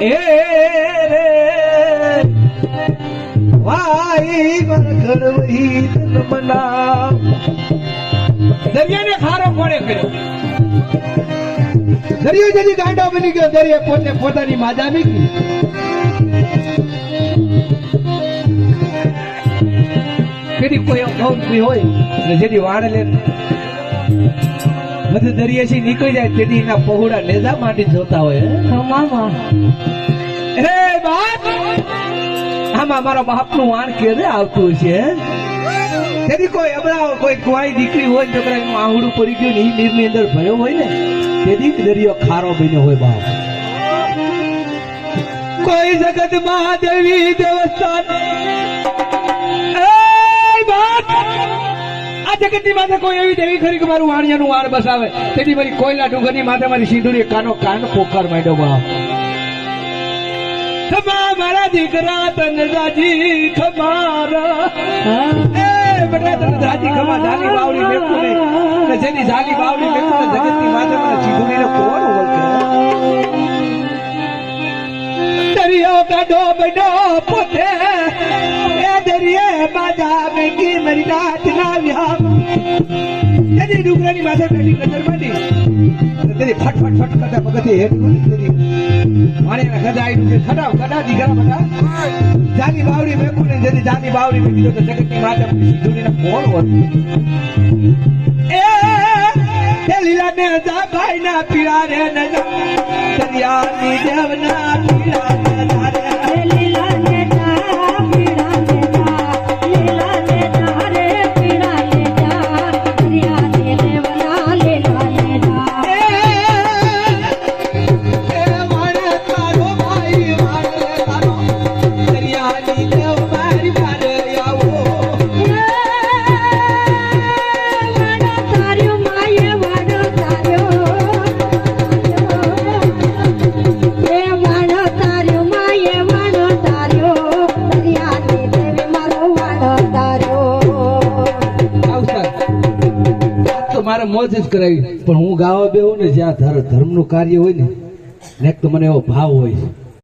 એ રે. વાઈ ઘડવઈ તન મના દરિયાને ખારો કોણે કર્યો? દરિયો જેની ગાંડો બની ગયો, દરિયે પોતે પોતાની માજા મીકી. પેલી કોઈ અવધૂત હોય ને જેની વાણ લે. બધું દરિયેથી નીકળી જાય તેથી એના પહોળા નેજા માટે જોતા હોય? મામા રે બાપ આમાં મારા બાપનું વાણ કેરે આવતું છે? તેથી કોઈ અબળા કોઈ કુવાઈ દીકરી હોય તો છોકરા એનું આંગળું પડી ગયું ને એ નીરની અંદર ભયો હોય ને તેથી દરિયો ખારો બન્યો હોય બાપ કોઈ જગત મહાદેવી દેવસ્થાન જગતની માથે કોઈ એવી દેવી ખરી કે મારું વાણિયાનું વાળ બસાવે? તેથી મારી કોયલા ડુંગરની માથે મારી સિંદુરી કાનો કાન પોકાર માંડ્યો બા ખમા મારા દીકરા તન રાજી ખમારા. એ બેટા તન રાજી ખમા ઝાલી બાવડી મેકુ ને જેની ઝાલી બાવડી મેકુ ને જગતની માથે મારી સિંદુરીને કોણ ઓળખે? દરિયો કાઢો બડો પોતે. બાજા બાવડી મેકું ને જેની જાની બાવડી મેકી એ તે લીલા ને જા ભાઈ ના પીડા રે ન જા દેવ ના પીડા મારે મોજ જ કરાવી. પણ હું ગાવા બેહું ને જ્યાં ધર્મ ધર્મનું કાર્ય હોય ને ને તો મને એવો ભાવ હોય.